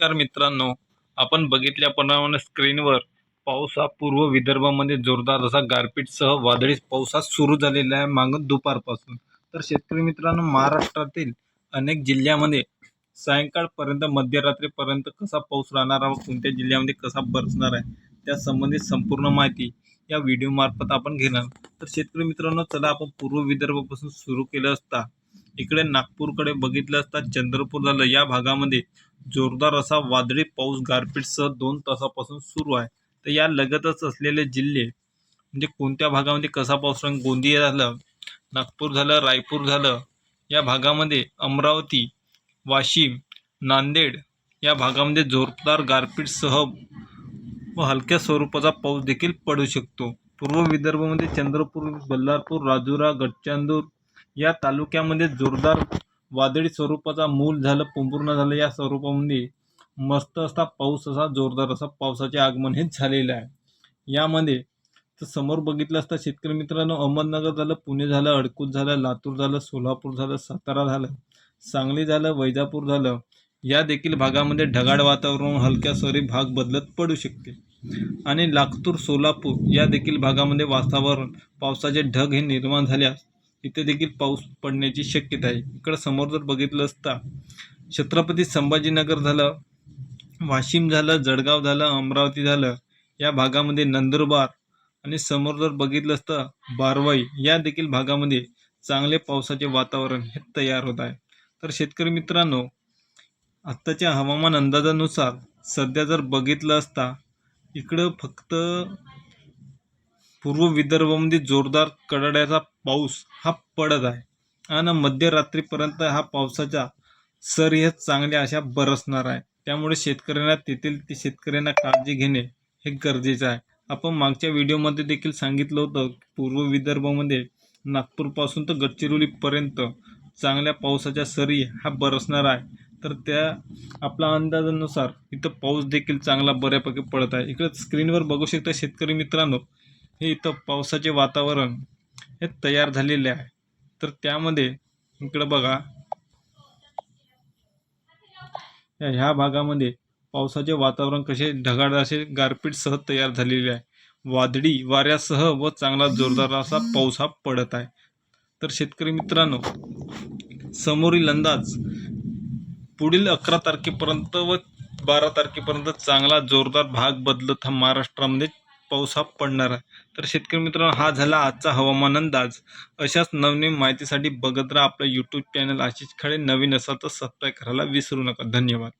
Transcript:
नमस्कार मित्रांनो आपण बघितल्याप्रमाणे स्क्रीनवर पाऊस हा पूर्व विदर्भामध्ये जोरदार असा गारपीटसह वादळी पाऊस हा सुरू झालेला आहे मागून दुपारपासून. तर शेतकरी मित्रांनो महाराष्ट्रातील अनेक जिल्ह्यामध्ये सायंकाळपर्यंत मध्यरात्रीपर्यंत कसा पाऊस राहणार आहे कोणत्या जिल्ह्यामध्ये कसा बरसणार आहे त्या संबंधित संपूर्ण माहिती या व्हिडिओमार्फत आपण घेणार तर शेतकरी मित्रांनो चला आपण पूर्व विदर्भापासून सुरू केलं असता इकडे नागपूरकडे बघितलं असता चंद्रपूर झालं या भागामध्ये जोरदार असा वादळी पाऊस गारपीटसह दोन तासापासून सुरू आहे. तर या लगतच असलेले जिल्हे म्हणजे कोणत्या भागामध्ये कसा पाऊस गोंदिया झालं नागपूर झालं रायपूर झालं या भागामध्ये अमरावती वाशिम नांदेड या भागामध्ये जोरदार गारपीटसह व हलक्या स्वरूपाचा पाऊस देखील पडू शकतो. पूर्व विदर्भामध्ये चंद्रपूर बल्लारपूर राजुरा गडचांदूर या तालुक्यामध्ये जोरदार वादळी स्वरूपाचा मूल झालं पूर्ण झालं या स्वरूपामध्ये मस्त असा पाऊस असा जोरदार असा पावसाचे आगमन हे झालेलं आहे. यामध्ये तर समोर बघितलं असता शेतकरी मित्रांनो अहमदनगर झालं पुणे झालं अडकूत झालं लातूर झालं सोलापूर झालं सातारा झालं सांगली झालं वैजापूर झालं या देखील भागामध्ये ढगाळ वातावरण हलक्या सरी भाग बदलत पडू शकते. आणि लातूर सोलापूर या देखील भागामध्ये वातावरण पावसाचे ढग हे निर्माण झाल्यास इथे देखील पाऊस पडण्याची शक्यता आहे. इकडं समोर जर बघितलं असता छत्रपती संभाजीनगर झालं वाशिम झालं जळगाव झालं अमरावती झालं या भागामध्ये नंदुरबार आणि समोर जर बघितलं असतं बारवाई या देखील भागामध्ये चांगले पावसाचे वातावरण हे तयार होत आहे. तर शेतकरी मित्रांनो आत्ताच्या हवामान अंदाजानुसार सध्या जर बघितलं असता इकडं फक्त पूर्व विदर्भामध्ये जोरदार कडाड्याचा पाऊस हा पडत आहे. आणि मध्यरात्रीपर्यंत हा पावसाच्या सरी हे चांगल्या अशा बरसणार आहे. त्यामुळे शेतकऱ्यांना तेथील ते शेतकऱ्यांना काळजी घेणे हे गरजेचं आहे. आपण मागच्या व्हिडिओमध्ये देखील सांगितलं होतं की पूर्व विदर्भामध्ये नागपूरपासून तर गडचिरोलीपर्यंत चांगल्या पावसाच्या सरी हा बरसणार आहे. तर त्या आपल्या अंदाजानुसार इथं पाऊस देखील चांगला बऱ्यापैकी पडत आहे. इकडं स्क्रीनवर बघू शकता शेतकरी मित्रांनो हे इथं पावसाचे वातावरण हे तयार झालेले आहे. तर त्यामध्ये इकडं बघा. ह्या भागामध्ये पावसाचे वातावरण कसे ढगाळ असे गारपीटसह तयार झालेले आहे. वादळी वाऱ्यासह व चांगला जोरदार असा पाऊस हा पडत आहे. तर शेतकरी मित्रांनो समोरील अंदाज पुढील अकरा तारखेपर्यंत व बारा तारखेपर्यंत चांगला जोरदार भाग बदलत हा महाराष्ट्रामध्ये पाऊस हा पडणार. आहे तर शेतकरी मित्रांनो हा झाला आजचा हवामान अंदाज. अशाच नवनवीन माहितीसाठी बघत राहा आपलं यूट्यूब चॅनल आशिष खळे नवीन असाल तर सबस्क्राईब करायला विसरू नका. धन्यवाद.